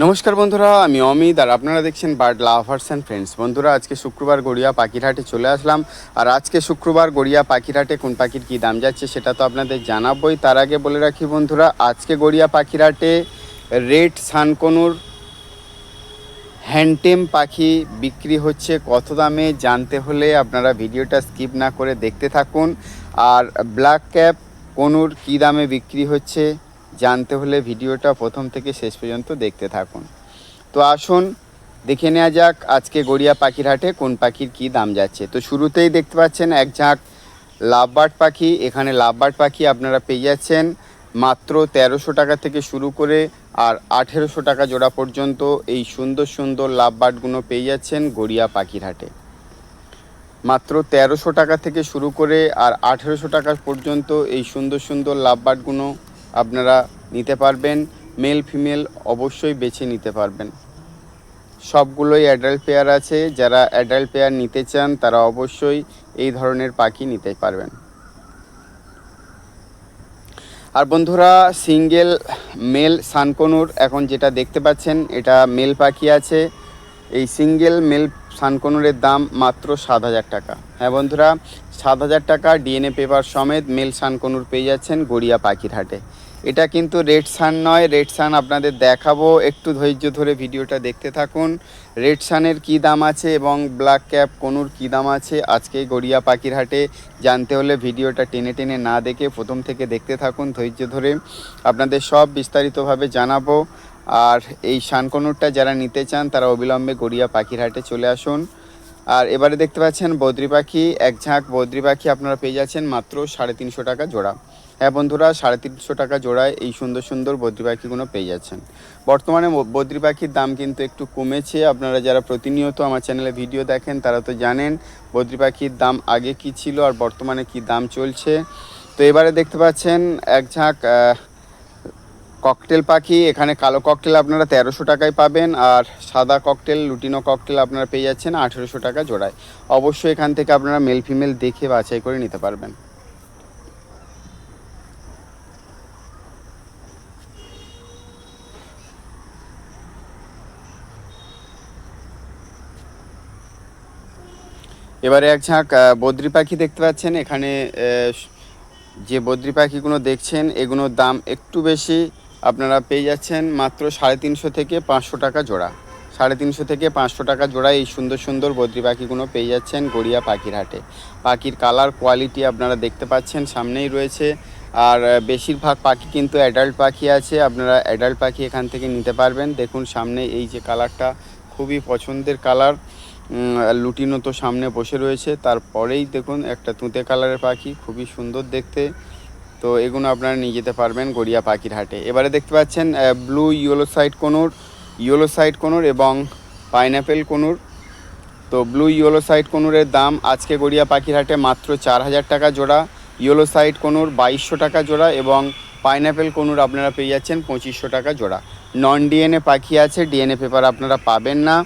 নমস্কার বন্ধুরা, আমি অমিত, আর আপনারা দেখছেন বার্ড লাভার্স অ্যান্ড ফ্রেন্ডস বন্ধুরা, আজকে শুক্রবার গড়িয়া পাখিরহাটে চলে আসলাম, আর আজকে শুক্রবার গড়িয়া পাখিরহাটে কোন পাখির কী দাম যাচ্ছে সেটা তো আপনাদের জানাবোই। তার আগে বলে রাখি বন্ধুরা, আজকে গড়িয়া পাখিরহাটে রেড সানকনুর হ্যান্ডটেম পাখি বিক্রি হচ্ছে কত দামে জানতে হলে আপনারা ভিডিওটা স্কিপ না করে দেখতে থাকুন। আর ব্ল্যাক ক্যাপ কনুর কী দামে বিক্রি হচ্ছে? জানতে হলে ভিডিওটা প্রথম থেকে শেষ পর্যন্ত দেখতে থাকুন। তো আসুন, দেখে নেওয়া যাক আজকে গড়িয়া পাখির হাটে কোন পাখির কী দাম যাচ্ছে। তো শুরুতেই দেখতে পাচ্ছেন এক ঝাঁক লাভবার্ড পাখি। এখানে লাভবার্ড পাখি আপনারা পেয়ে যাচ্ছেন মাত্র তেরোশো টাকা থেকে শুরু করে আর আঠেরোশো টাকা জোড়া পর্যন্ত এই সুন্দর সুন্দর লাভবার্ডগুলো পেয়ে যাচ্ছেন গড়িয়া পাখির হাটে। মাত্র তেরোশো টাকা থেকে শুরু করে আর আঠেরোশো টাকা পর্যন্ত এই সুন্দর সুন্দর লাভবার্ডগুলো আপনারা নিতে পারবেন মেল ফিমেল অবশ্যই বেছে নিতে পারবেন। সবগুলোই অ্যাডাল্ট পেয়ার আছে, যারা অ্যাডাল্ট পেয়ার নিতে চান, তারা অবশ্যই এই ধরনের পাখি নিতে পারবেন। আর বন্ধুরা সিঙ্গেল মেল সানকনুর, এখন যেটা দেখতে পাচ্ছেন, এটা মেল পাখি আছে। এই সিঙ্গেল মেল সানকনুরের দাম মাত্র সাত হাজার টাকা। হ্যাঁ বন্ধুরা, সাত হাজার টাকা ডিএনএ পেপার সমেত মেল সানকনুর পেয়ে যাচ্ছেন গড়িয়া পাখির হাটে এটা কিন্তু রেড সান নয়, রেড সান আপনাদের দেখাবো। একটু ধৈর্য ধরে ভিডিওটা দেখতে থাকুন। রেড সানের কী দাম আছে এবং ব্ল্যাক ক্যাপ কনুর কী দাম আছে, আজকে গড়িয়া পাখির হাটে জানতে হলে ভিডিওটা টেনে টেনে না দেখে প্রথম থেকে দেখতে থাকুন, ধৈর্য ধরে। আপনাদের সব বিস্তারিতভাবে জানাব। আর এই শানকনুরটা যারা নিতে চান, তারা অবিলম্বে গড়িয়া পাখির হাটে চলে আসুন। আর এবারে দেখতে পাচ্ছেন বদ্রি পাখি, এক ঝাঁক বদ্রি পাখি আপনারা পেয়ে যাচ্ছেন মাত্র সাড়ে তিনশো টাকা জোড়া। হ্যাঁ বন্ধুরা, সাড়ে তিনশো টাকা জোড়ায় এই সুন্দর সুন্দর বদ্রি পাখিগুলো পেয়ে যাচ্ছেন। বর্তমানে বদ্রি পাখির দাম কিন্তু একটু কমেছে। আপনারা যারা প্রতিনিয়ত আমার চ্যানেলে ভিডিও দেখেন, তারা তো জানেন বদ্রি পাখির দাম আগে কি ছিল আর বর্তমানে কি দাম চলছে। তো এবারে দেখতে পাচ্ছেন এক ঝাঁক ককটেল পাখি, এখানে কালো ককটেল আপনারা তেরোশো টাকায় পাবেন আর সাদা ককটেল, লুটিনো ককটেল আপনারা পেয়ে যাচ্ছেন আঠেরোশো টাকা জোড়ায়। অবশ্যই এখান থেকে আপনারা মেল ফিমেল দেখে বাছাই করে নিতে পারবেন। এবারে এক ঝাঁক বদ্রি পাখি দেখতে পাচ্ছেন। এখানে যে বদ্রি পাখিগুলো দেখছেন, এগুলোর দাম একটু বেশি। আপনারা পেয়ে যাচ্ছেন মাত্র সাড়ে তিনশো থেকে পাঁচশো টাকা জোড়া। সাড়ে তিনশো থেকে পাঁচশো টাকা জোড়া এই সুন্দর সুন্দর বদ্রি পাখিগুলো পেয়ে যাচ্ছেন গড়িয়া পাখির হাটে পাখির কালার, কোয়ালিটি আপনারা দেখতে পাচ্ছেন, সামনেই রয়েছে। আর বেশিরভাগ পাখি কিন্তু অ্যাডাল্ট পাখি আছে, আপনারা অ্যাডাল্ট পাখি এখান থেকে নিতে পারবেন। দেখুন সামনে এই যে কালারটা, খুবই পছন্দের কালার। লুটিনো তো সামনে বসে রয়েছে। তারপরেই দেখুন একটা তুঁতে কালারের পাখি, খুবই সুন্দর দেখতে। তো এগুলো আপনারা নিয়ে যেতে পারবেন গড়িয়া পাখির হাটে। এবারে দেখতে পাচ্ছেন blue yellow side conure yellow side conure এবং পাইনঅ্যাপেল কোনুর তো ব্লু ইয়েলো সাইড কোনুরের দাম আজকে গড়িয়া পাখির হাটে মাত্র চার হাজার টাকা জোড়া ইয়েলো সাইড কোনুর বাইশশো টাকা জোড়া এবং পাইনঅ্যাপেল কোনুর আপনারা পেয়ে যাচ্ছেন পঁচিশশো টাকা জোড়া। নন ডিএনএ পাখি আছে ডিএনএ পেপার আপনারা পাবেন না।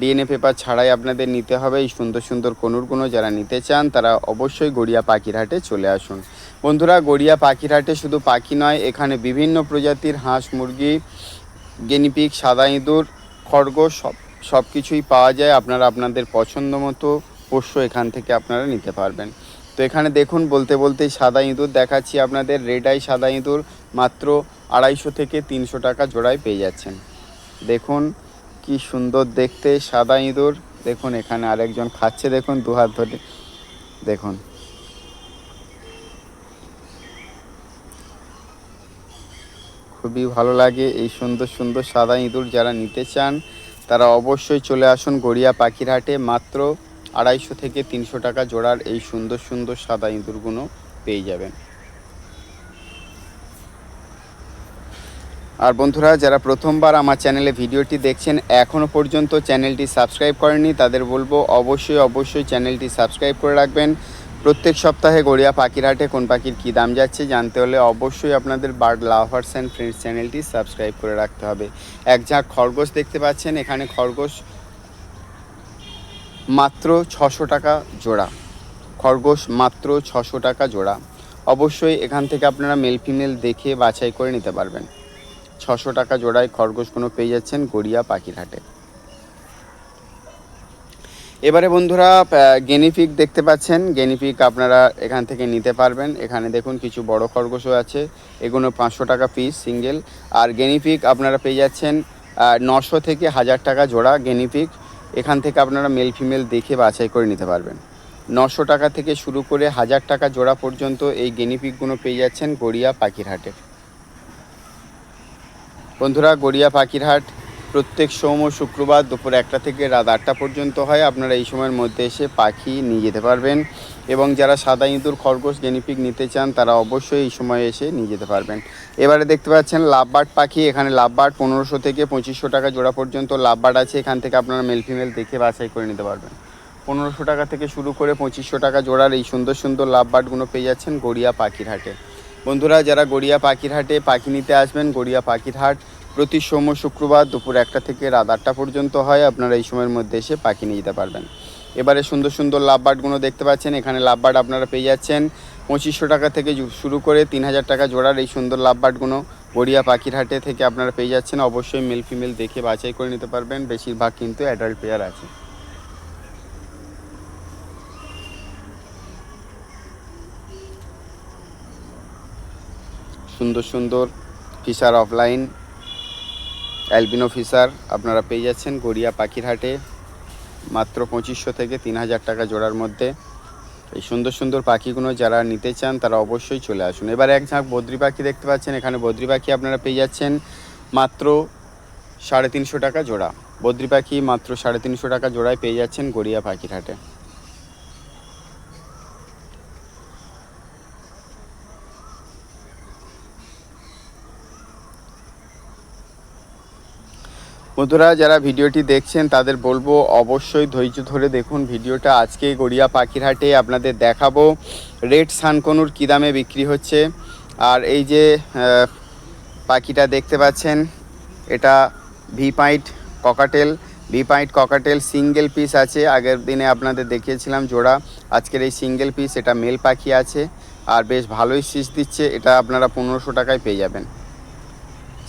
ডিএনএ পেপার ছাড়াই আপনাদের নিতে হবে এই সুন্দর সুন্দর কনুরগুলো যারা নিতে চান, তারা অবশ্যই গড়িয়া পাখির হাটে চলে আসুন। বন্ধুরা, গড়িয়া পাখির হাটে শুধু পাখি নয়, এখানে বিভিন্ন প্রজাতির হাঁস, মুরগি গেনিপিক সাদা ইঁদুর, খরগোশ, সব সব কিছুই পাওয়া যায়। আপনারা আপনাদের পছন্দ মতো পোষ্য এখান থেকে আপনারা নিতে পারবেন। তো এখানে দেখুন, বলতে বলতেই সাদা ইঁদুর দেখাচ্ছি আপনাদের। রেড আই সাদা ইঁদুর মাত্র আড়াইশো থেকে তিনশো টাকা জোড়ায় পেয়ে যাচ্ছেন। দেখুন, কি সুন্দর দেখতে সাদা ইঁদুর। দেখুন, এখানে আরেকজন খাচ্ছে। দেখুন দু হাত ধরে। দেখুন। খুবই ভালো লাগে। এই সুন্দর সুন্দর সাদা ইঁদুর যারা নিতে চান, তারা অবশ্যই চলে আসুন গড়িয়া পাখির হাটে মাত্র আড়াইশো থেকে তিনশো টাকা জোড়ার এই সুন্দর সুন্দর সাদা ইঁদুরগুলো পেয়ে যাবেন। আর বন্ধুরা, যারা প্রথমবার আমার চ্যানেলে ভিডিওটি দেখছেন এখনও পর্যন্ত চ্যানেলটি সাবস্ক্রাইব করেননি, তাদের বলব অবশ্যই অবশ্যই চ্যানেলটি সাবস্ক্রাইব করে রাখবেন। প্রত্যেক সপ্তাহে গড়িয়া পাখির হাটে কোন পাখির কী দাম যাচ্ছে জানতে হলে অবশ্যই আপনাদের বার্ড লাভার্স অ্যান্ড ফ্রেন্ডস চ্যানেলটি সাবস্ক্রাইব করে রাখতে হবে। এক ঝাঁক খরগোশ দেখতে পাচ্ছেন, এখানে খরগোশ মাত্র ছশো টাকা জোড়া। খরগোশ মাত্র ছশো টাকা জোড়া। অবশ্যই এখান থেকে আপনারা মেল ফিমেল দেখে বাছাই করে নিতে পারবেন। ছশো টাকা জোড়ায় খরগোশগুলো পেয়ে যাচ্ছেন গড়িয়া পাখির হাটে। এবারে বন্ধুরা গেনিফিক দেখতে পাচ্ছেন। গেনিফিক আপনারা এখান থেকে নিতে পারবেন। এখানে দেখুন কিছু বড় খরগোশও আছে। এগুলো পাঁচশো টাকা পিস সিঙ্গেল আর গেনিফিক আপনারা পেয়ে যাচ্ছেন নশো থেকে হাজার টাকা জোড়া গেনিফিক এখান থেকে আপনারা মেল ফিমেল দেখে বাছাই করে নিতে পারবেন। নশো টাকা থেকে শুরু করে হাজার টাকা জোড়া পর্যন্ত এই গেনিপিকগুলো পেয়ে যাচ্ছেন গড়িয়া পাখির হাটে বন্ধুরা, গড়িয়া পাখির হাট প্রত্যেক সোম ও শুক্রবার দুপুর একটা থেকে রাত আটটা পর্যন্ত হয়। আপনারা এই সময়ের মধ্যে এসে পাখি নিয়ে যেতে পারবেন এবং যারা সাদা ইঁদুর, খরগোশ গেনিপিক নিতে চান, তারা অবশ্যই এই সময় এসে নিয়ে যেতে পারবেন। এবারে দেখতে পাচ্ছেন লাভবার্ড পাখি। এখানে লাভবার্ড পনেরোশো থেকে পঁচিশশো টাকা জোড়া পর্যন্ত লাভবার্ড আছে। এখান থেকে আপনারা মেল ফিমেল দেখে বাছাই করে নিতে পারবেন। পনেরোশো টাকা থেকে শুরু করে পঁচিশশো টাকা জোড়ার এই সুন্দর সুন্দর লাভবার্ডগুলো পেয়ে যাচ্ছেন গড়িয়া পাখির হাটে। বন্ধুরা, যারা গড়িয়া পাখির হাটে পাখি নিতে আসবেন, গড়িয়া পাখির হাট প্রতি সোম শুক্রবার দুপুর একটা থেকে রাত আটটা পর্যন্ত হয়। আপনারা এই সময়ের মধ্যে এসে পাখি নিয়ে যেতে পারবেন। এবারে সুন্দর সুন্দর লাভবার্ডগুলো দেখতে পাচ্ছেন। এখানে লাভবার্ড আপনারা পেয়ে যাচ্ছেন। পঁচিশশো টাকা থেকে শুরু করে তিন হাজার টাকা জোড়ার এই সুন্দর লাভবার্ডগুলো গড়িয়া পাখির হাটে থেকে আপনারা পেয়ে যাচ্ছেন। অবশ্যই মেল ফিমেল দেখে বাছাই করে নিতে পারবেন। বেশিরভাগ কিন্তু অ্যাডাল্ট পেয়ার আছে। সুন্দর সুন্দর ফিশার অফলাইন অ্যালবিনো ফিশার আপনারা পেয়ে যাচ্ছেন গড়িয়া পাখির হাটে মাত্র পঁচিশশো থেকে তিন হাজার টাকা জোড়ার মধ্যে। এই সুন্দর সুন্দর পাখিগুলো যারা নিতে চান তারা অবশ্যই চলে আসুন। এবার এক ঝাঁক বদ্রি পাখি দেখতে পাচ্ছেন, এখানে বদ্রি পাখি আপনারা পেয়ে যাচ্ছেন মাত্র সাড়ে তিনশো টাকা জোড়া। বদ্রি পাখি মাত্র সাড়ে তিনশো টাকা জোড়ায় পেয়ে যাচ্ছেন গড়িয়া পাখির হাটে বন্ধুরা, যারা ভিডিওটি দেখছেন, তাদের বলব অবশ্যই ধৈর্য ধরে দেখুন ভিডিওটা। আজকে গড়িয়া পাখিরহাটে আপনাদের দেখাবো। রেড সানকনুর কী দামে বিক্রি হচ্ছে? আর এই যে পাখিটা দেখতে পাচ্ছেন, এটা ভি পাইট ককাটেল। ভি পাইট ককাটেল সিঙ্গেল পিস আছে। আগের দিনে আপনাদের দেখিয়েছিলাম জোড়া। আজকের এই সিঙ্গেল পিস, এটা মেল পাখি আছে। আর বেশ ভালোই শীষ দিচ্ছে। এটা আপনারা পনেরোশো টাকায় পেয়ে যাবেন।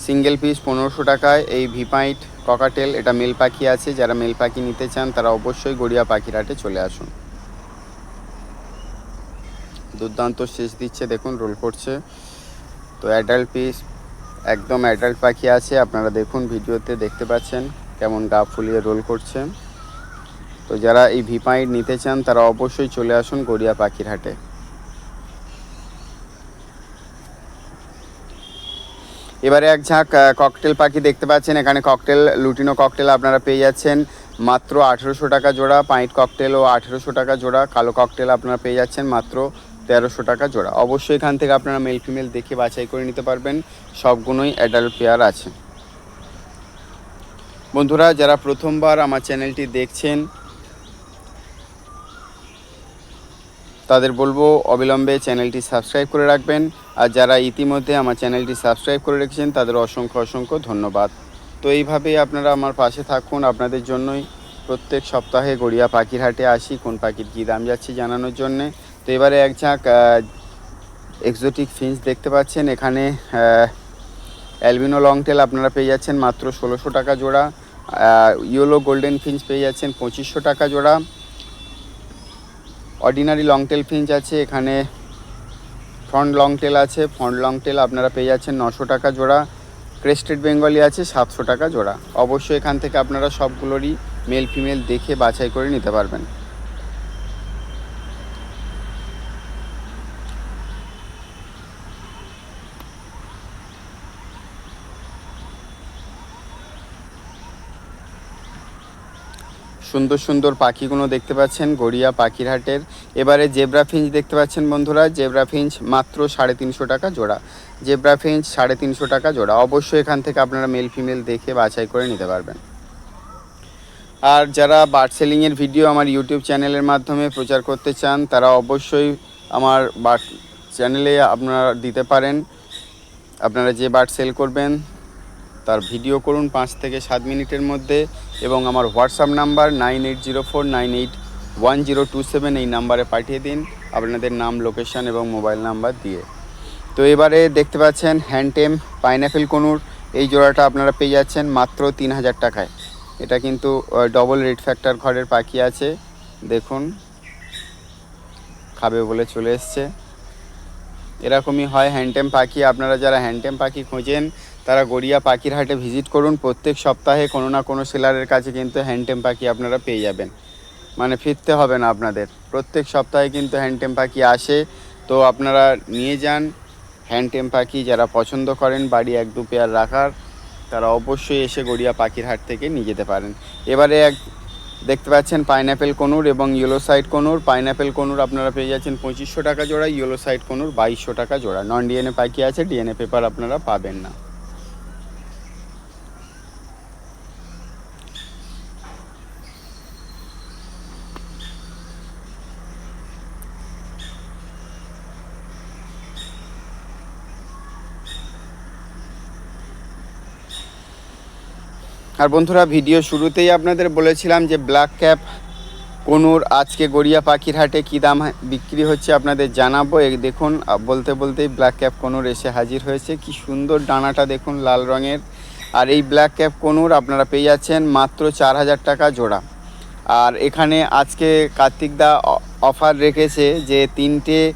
সিঙ্গেল পিস পনেরোশো টাকায়। এই ভিপাইট ককাটেল এটা মেল পাখি আছে। যারা মেল পাখি নিতে চান, তারা অবশ্যই গড়িয়া পাখির হাটে চলে আসুন। দুর্দান্ত শেষ দিচ্ছে, দেখুন রোল করছে। তো অ্যাডাল্ট পিস একদম অ্যাডাল্ট পাখি আছে। আপনারা দেখুন, ভিডিওতে দেখতে পাচ্ছেন কেমন গা ফুলিয়ে রোল করছে। তো যারা এই ভিপাইট নিতে চান, তারা অবশ্যই চলে আসুন গড়িয়া পাখির হাটে। এবারে এক ঝাঁক ককটেল পাখি দেখতে পাচ্ছেন। এখানে ককটেল লুটিনো ককটেল আপনারা পেয়ে যাচ্ছেন। মাত্র আঠেরোশো টাকা জোড়া পাইট ককটেল ও আঠেরোশো টাকা জোড়া, কালো ককটেল আপনারা পেয়ে যাচ্ছেন মাত্র তেরোশো টাকা জোড়া। অবশ্যই এখান থেকে আপনারা মেল ফিমেল দেখে বাছাই করে নিতে পারবেন। সবগুলোই অ্যাডাল্ট পেয়ার আছে। বন্ধুরা, যারা প্রথমবার আমার চ্যানেলটি দেখছেন তাদের বলব অবিলম্বে চ্যানেলটি সাবস্ক্রাইব করে রাখবেন। আর যারা ইতিমধ্যে আমার চ্যানেলটি সাবস্ক্রাইব করে রেখেছেন, তাদের অসংখ্য অসংখ্য ধন্যবাদ। তো এইভাবেই আপনারা আমার পাশে থাকুন। আপনাদের জন্যই প্রত্যেক সপ্তাহে গড়িয়া পাখির হাটে আসি, কোন পাখির কী দাম যাচ্ছে জানানোর জন্যে। তো এবারে এক ঝাঁক এক্সোটিক ফিন্স দেখতে পাচ্ছেন। এখানে অ্যালবিনো লংটেল আপনারা পেয়ে যাচ্ছেন মাত্র ষোলোশো টাকা জোড়া। ইয়েলো গোল্ডেন ফিন্স পেয়ে যাচ্ছেন পঁচিশশো টাকা জোড়া। অর্ডিনারি লং টেল ফিঞ্চ আছে, এখানে ফ্রন্ট লং টেল আছে ফ্রন্ট লং টেল আপনারা পেয়ে যাচ্ছেন নশো টাকা জোড়া। ক্রেস্টেড বেঙ্গলি আছে, সাতশো টাকা জোড়া। অবশ্যই এখান থেকে আপনারা সবগুলোরই মেল ফিমেল দেখে বাছাই করে নিতে পারবেন। সুন্দর সুন্দর পাখিগুলো দেখতে পাচ্ছেন, গড়িয়া পাখির হাটের এবারে জেব্রা ফিঞ্চ দেখতে পাচ্ছেন বন্ধুরা। জেব্রা ফিঞ্চ মাত্র সাড়ে তিনশো টাকা জোড়া। জেব্রা ফিঞ্চ সাড়ে তিনশো টাকা জোড়া। অবশ্যই এখান থেকে আপনারা মেল ফিমেল দেখে বাছাই করে নিতে পারবেন। আর যারা বার্ড সেলিংয়ের ভিডিও আমার ইউটিউব চ্যানেলের মাধ্যমে প্রচার করতে চান, তারা অবশ্যই আমার বার্ড চ্যানেলে আপনারা দিতে পারেন। আপনারা যে বার্ড সেল করবেন তার ভিডিও করুন পাঁচ থেকে সাত মিনিটের মধ্যে এবং আমার WhatsApp number nine eight zero four nine eight one zero two seven এই নাম্বারে পাঠিয়ে দিন আপনাদের নাম, লোকেশন এবং মোবাইল নাম্বার দিয়ে। তো এবারে দেখতে পাচ্ছেন হ্যান্ডটেম পাইনাপেল কনুর, এই জোড়াটা আপনারা পেয়ে যাচ্ছেন মাত্র তিন হাজার টাকায়। এটা কিন্তু ডবল রেড ফ্যাক্টর ঘরের পাখি আছে। দেখুন, খাবে বলে চলে এসছে। এরকমই হয় হ্যান্ডটেম পাখি। আপনারা যারা হ্যান্ডটেম পাখি খোঁজেন তারা গড়িয়া পাখির হাটে ভিজিট করুন। প্রত্যেক সপ্তাহে কোনো না কোনো সেলারের কাছে কিন্তু হ্যান্ডটেম পাখি আপনারা পেয়ে যাবেন। মানে ফিরতে হবে না আপনাদের। প্রত্যেক সপ্তাহে কিন্তু হ্যান্ডটেম পাখি আসে। তো আপনারা নিয়ে যান হ্যান্ডটেম পাখি। যারা পছন্দ করেন, বাড়ি এক দু পেয়ার রাখার, তারা অবশ্যই এসে গড়িয়া পাখির হাট থেকে নিয়ে যেতে পারেন। এবারে এক দেখতে পাচ্ছেন পাইনঅ্যাপেল কনুর এবং yellow side conure. Pineapple conure আপনারা পেয়ে যাচ্ছেন পঁচিশশো টাকা জোড়া ইয়েলো সাইড কনুর বাইশশো টাকা জোড়া। নন ডিএনএ পাখি আছে ডিএনএ পেপার আপনারা পাবেন না। আর বন্ধুরা, ভিডিও শুরুতেই আপনাদের বলেছিলাম যে ব্ল্যাক ক্যাপ কোনুর, আজকে গড়িয়া পাখির হাটে কী দাম বিক্রি হচ্ছে আপনাদের জানাব। দেখুন বলতে বলতেই ব্ল্যাক ক্যাপ কোনুর এসে হাজির হয়েছে। কি সুন্দর ডানাটা দেখুন, লাল রঙের। আর এই ব্ল্যাক ক্যাপ কোনুর আপনারা পেয়ে যাচ্ছেন মাত্র চার হাজার টাকা জোড়া। আর এখানে আজকে কার্তিক দা অ- অফার রেখেছে যে তিনটে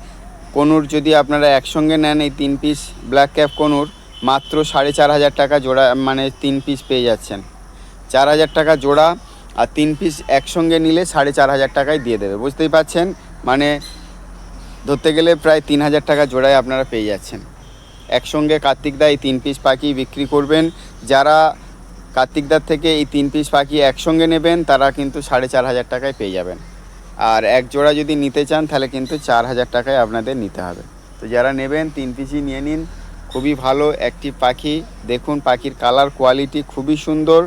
কোনুর যদি আপনারা একসঙ্গে নেন, এই তিন পিস ব্ল্যাক ক্যাপ কোনুর মাত্র সাড়ে চার হাজার টাকা জোড়া মানে তিন পিস পেয়ে যাচ্ছেন। চার হাজার টাকা জোড়া আর তিন পিস একসঙ্গে নিলে সাড়ে চার হাজার টাকায় দিয়ে দেবে, বুঝতেই পারছেন? মানে ধরতে গেলে প্রায় তিন হাজার টাকা জোড়ায় আপনারা পেয়ে যাচ্ছেন। একসঙ্গে কার্তিকদা এই তিন পিস পাখি বিক্রি করবেন। যারা কার্তিকদার থেকে এই তিন পিস পাখি একসঙ্গে নেবেন, তারা কিন্তু সাড়ে চার হাজার টাকায় পেয়ে যাবেন। আর এক জোড়া যদি নিতে চান, তাহলে কিন্তু চার হাজার টাকায় আপনাদের নিতে হবে। তো যারা নেবেন, তিন পিসই নিয়ে নিন। খুবই ভালো একটি পাখি। দেখুন, পাখির কালার কোয়ালিটি খুবই সুন্দর।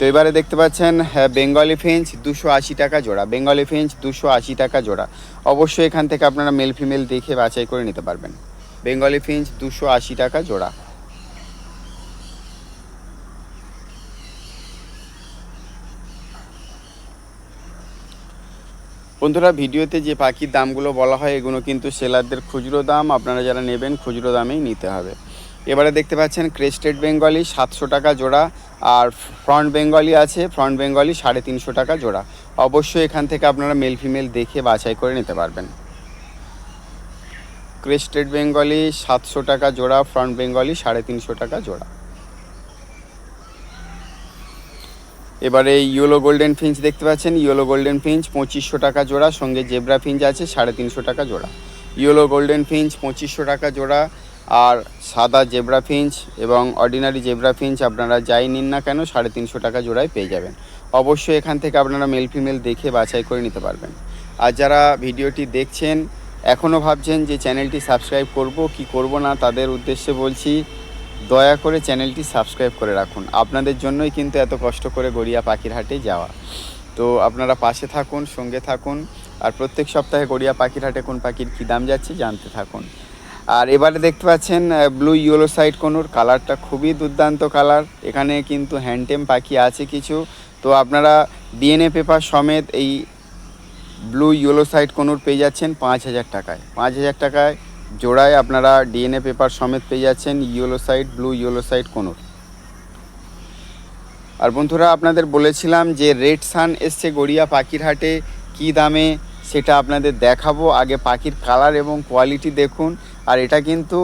তো এবারে দেখতে পাচ্ছেন হ্যাঁ, বেঙ্গলি ফিঞ্চ দুশো আশি টাকা জোড়া। বেঙ্গলি ফিঞ্চ দুশো আশি টাকা জোড়া। অবশ্যই এখান থেকে আপনারা মেল ফিমেল দেখে বাছাই করে নিতে পারবেন। বেঙ্গলি ফিঞ্চ দুশো আশি টাকা জোড়া। বন্ধুরা ভিডিওতে যে পাখির দামগুলো বলা হয় এগুলো কিন্তু সেলারদের খুচরো দাম। আপনারা যারা নেবেন খুচরো দামেই নিতে হবে। এবারে দেখতে পাচ্ছেন ক্রেস্টেড বেঙ্গলি সাতশো টাকা জোড়া আর ফ্রন্ট বেঙ্গলি আছে ফ্রন্ট বেঙ্গলি সাড়ে তিনশো টাকা জোড়া। অবশ্যই এখান থেকে আপনারা মেল ফিমেল দেখে বাছাই করে নিতে পারবেন। ক্রেস্টেড বেঙ্গলি সাতশো টাকা জোড়া ফ্রন্ট বেঙ্গলি সাড়ে তিনশো টাকা জোড়া। এবারে ইয়েলো গোল্ডেন ফিঞ্চ দেখতে পাচ্ছেন ইয়েলো গোল্ডেন ফিঞ্চ পঁচিশশো টাকা জোড়া, সঙ্গে জেব্রা ফিঞ্চ আছে সাড়ে তিনশো টাকা জোড়া। ইয়েলো গোল্ডেন ফিঞ্চ পঁচিশশো টাকা জোড়া আর সাদা জেব্রা ফিঞ্চ এবং অর্ডিনারি জেব্রা ফিঞ্চ আপনারা যাই নিন না কেন, সাড়ে তিনশো টাকা জোড়ায় পেয়ে যাবেন। অবশ্যই এখান থেকে আপনারা মেল ফিমেল দেখে বাছাই করে নিতে পারবেন। আর যারা ভিডিওটি দেখছেন এখনও ভাবছেন যে চ্যানেলটি সাবস্ক্রাইব করব, কি করব না, তাদের উদ্দেশ্যে বলছি, দয়া করে চ্যানেলটি সাবস্ক্রাইব করে রাখুন। আপনাদের জন্যই কিন্তু এত কষ্ট করে গড়িয়া পাখির হাটে যাওয়া। তো আপনারা পাশে থাকুন, সঙ্গে থাকুন, আর প্রত্যেক সপ্তাহে গড়িয়া পাখির হাটে কোন পাখির কী দাম যাচ্ছে জানতে থাকুন। আর এবারে দেখতে পাচ্ছেন ব্লু ইয়েলো সাইড কোনোর কালারটা খুবই দুর্দান্ত কালার এখানে কিন্তু হ্যান্ডটেম পাখি আছে কিছু। তো আপনারা ডিএনএ পেপার সমেত এই ব্লু ইয়েলো সাইড কোনোর পেয়ে যাচ্ছেন পাঁচ হাজার টাকায়। পাঁচ হাজার টাকায় জোড়ায় আপনারা ডিএনএ পেপার সমেত পেয়ে যাচ্ছেন yellow side blue yellow side conure আর বন্ধুরা, আপনাদের বলেছিলাম যে রেড সান এসছে গড়িয়া পাখির হাটে, কী দামে সেটা আপনাদের দেখাবো। আগে পাখির কালার এবং কোয়ালিটি দেখুন। আর এটা কিন্তু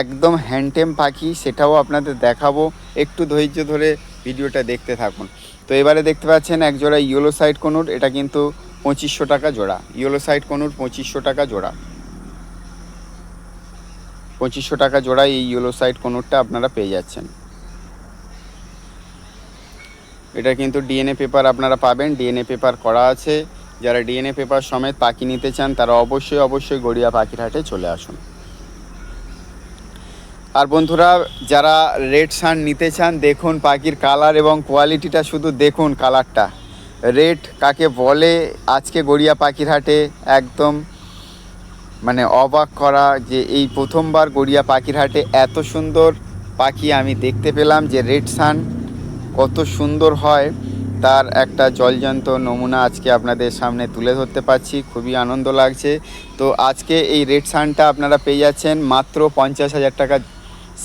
একদম হ্যান্ডটেম পাখি, সেটাও আপনাদের দেখাবো। একটু ধৈর্য ধরে ভিডিওটা দেখতে থাকুন। তো এবারে দেখতে পাচ্ছেন এক জোড়া ইয়েলো সাইড কোনুর, এটা কিন্তু পঁচিশশো টাকা জোড়া। ইয়েলো সাইড কোনুর, পঁচিশশো টাকা জোড়া। পঁচিশশো টাকা জোড়া এই ইয়েলো সাইড কোনুরটা আপনারা পেয়ে যাচ্ছেন। এটা কিন্তু ডিএনএ পেপার আপনারা পাবেন। ডিএনএ পেপার করা আছে। যারা ডিএনএ পেপার সমেত পাখি নিতে চান, তারা অবশ্যই অবশ্যই গড়িয়া পাখির হাটে চলে আসুন। আর বন্ধুরা, যারা রেড সান নিতে চান, দেখুন পাখির কালার এবং কোয়ালিটিটা শুধু দেখুন কালারটা। রেড কাকে বলে, আজকে গড়িয়া পাখির হাটে একদম মানে অবাক করা যে এই প্রথমবার গড়িয়া পাখির হাটে এত সুন্দর পাখি আমি দেখতে পেলাম যে রেড সান কত সুন্দর হয়, তার একটা জলজন্ত নমুনা আজকে আপনাদের সামনে তুলে ধরতে পারছি, খুবই আনন্দ লাগছে। তো আজকে এই রেড সানটা আপনারা পেয়ে যাচ্ছেন মাত্র পঞ্চাশ হাজার টাকা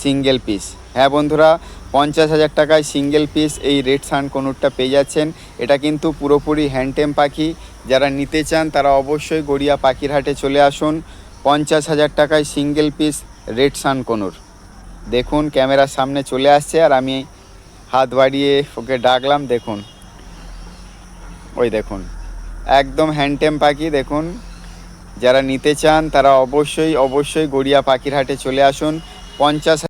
সিঙ্গেল পিস হ্যাঁ বন্ধুরা, পঞ্চাশ হাজার টাকায় সিঙ্গেল পিস এই রেড সান কনুরটা পেয়ে যাচ্ছেন। এটা কিন্তু পুরোপুরি হ্যান্ডটেম পাখি। যারা নিতে চান, তারা অবশ্যই গড়িয়া পাখির হাটে চলে আসুন। পঞ্চাশ হাজার টাকায় single piece red sun conure. দেখুন, ক্যামেরার সামনে চলে আসছে আর আমি হাত বাড়িয়ে ওকে ডাকলাম, দেখুন। ওই দেখুন, একদম হ্যান্ডটেম পাখি, দেখুন। যারা নিতে চান, তারা অবশ্যই অবশ্যই গড়িয়া পাখির হাটে চলে আসুন। পঞ্চাশ